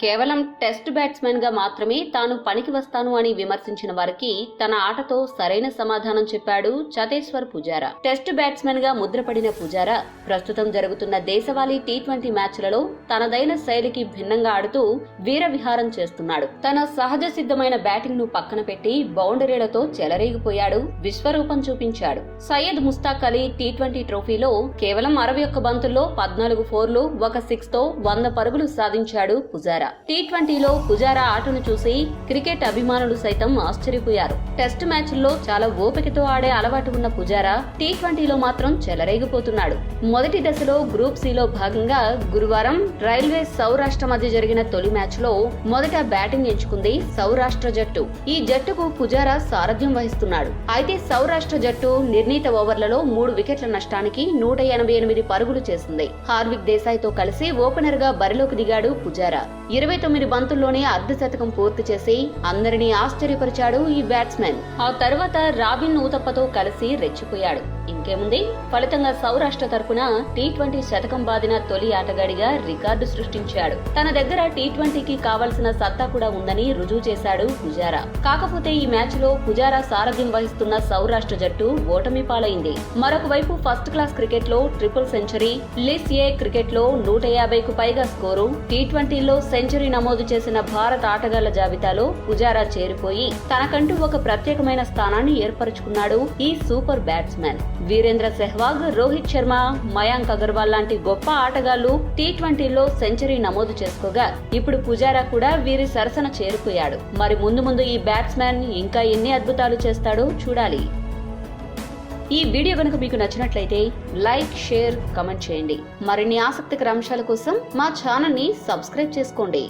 కేవలం టెస్ట్ బ్యాట్స్మెన్గా మాత్రమే తాను పనికి వస్తాను అని విమర్శించిన వారికి తన ఆటతో సరైన సమాధానం చెప్పాడు చతేశ్వర్ పుజారా. టెస్ట్ బ్యాట్స్మెన్గా ముద్రపడిన పుజారా ప్రస్తుతం జరుగుతున్న దేశవాళీ టీ ట్వంటీ మ్యాచ్లలో తనదైన శైలికి భిన్నంగా ఆడుతూ వీర విహారం చేస్తున్నాడు. తన సహజ సిద్ధమైన బ్యాటింగ్ను పక్కన పెట్టి బౌండరీలతో చెలరేగిపోయాడు విశ్వరూపం చూపించాడు. సయ్యద్ ముస్తాక్ అలీ టీ ట్వంటీ ట్రోఫీలో కేవలం అరవై ఒక్క బంతుల్లో పద్నాలుగు ఫోర్లు ఒక సిక్స్తో వంద పరుగులు సాధించాడు పుజారా. టీ ట్వంటీలో పుజారా ఆటను చూసి క్రికెట్ అభిమానులు సైతం ఆశ్చర్యపోయారు. టెస్ట్ మ్యాచ్ల్లో చాలా ఓపికతో ఆడే అలవాటు ఉన్న పుజారా టీ ట్వంటీలో మాత్రం చెలరేగిపోతున్నాడు. మొదటి దశలో గ్రూప్ సిలో భాగంగా గురువారం రైల్వే సౌరాష్ట్ర మధ్య జరిగిన తొలి మ్యాచ్లో మొదట బ్యాటింగ్ ఎంచుకుంది సౌరాష్ట్ర జట్టు. ఈ జట్టుకు పుజారా సారథ్యం వహిస్తున్నాడు. అయితే సౌరాష్ట్ర జట్టు నిర్ణీత ఓవర్లలో మూడు వికెట్ల నష్టానికి నూట ఎనభై ఎనిమిది పరుగులు చేసింది. హార్విక్ దేశాయ్తో కలిసి ఓపెనర్గా బరిలోకి దిగాడు పుజారా. ఇరవై తొమ్మిది బంతుల్లోనే అర్ధ శతకం పూర్తి చేసి అందరినీ ఆశ్చర్యపరిచాడు ఈ బ్యాట్స్మెన్ ఆ తర్వాత రాబిన్ ఊతప్పతో కలిసి రెచ్చిపోయాడు. ఇంకేముంది? ఫలితంగా సౌరాష్ట్ర తరఫున టీ ట్వంటీ శతకం బాదిన తొలి ఆటగాడిగా రికార్డు సృష్టించాడు. తన దగ్గర టీ ట్వంటీకి కావలసిన సత్తా కూడా ఉందని రుజువు చేశాడు పుజారా. కాకపోతే ఈ మ్యాచ్లో పుజారా సారథ్యం వహిస్తున్న సౌరాష్ట్ర జట్టు ఓటమి పాలైంది. మరొకవైపు ఫస్ట్ క్లాస్ క్రికెట్లో ట్రిపుల్ సెంచరీ లిస్ ఏ క్రికెట్లో నూట యాభైకు పైగా స్కోరు టీ ట్వంటీలో సెంచరీ నమోదు చేసిన భారత ఆటగాళ్ళ జాబితాలో పుజారా చేరిపోయి తనకంటూ ఒక ప్రత్యేకమైన స్థానాన్ని ఏర్పరచుకున్నాడు ఈ సూపర్ బ్యాట్స్మెన్. వీరేంద్ర సెహ్వాగ్ రోహిత్ శర్మ మయాంక్ అగర్వాల్ లాంటి గొప్ప ఆటగాళ్ళు టీ ట్వంటీలో సెంచరీ నమోదు చేసుకోగా ఇప్పుడు పుజారా కూడా వీరి సరసన చేరిపోయాడు మరి ముందు ముందు ఈ బ్యాట్స్మెన్ ఇంకా ఎన్ని అద్భుతాలు చేస్తాడో చూడాలి. ఈ వీడియో కనుక మీకు నచ్చినట్లయితే లైక్ షేర్ కమెంట్ చేయండి. మరిన్ని ఆసక్తికర అంశాల కోసం మా ఛానల్ని సబ్స్క్రైబ్ చేసుకోండి.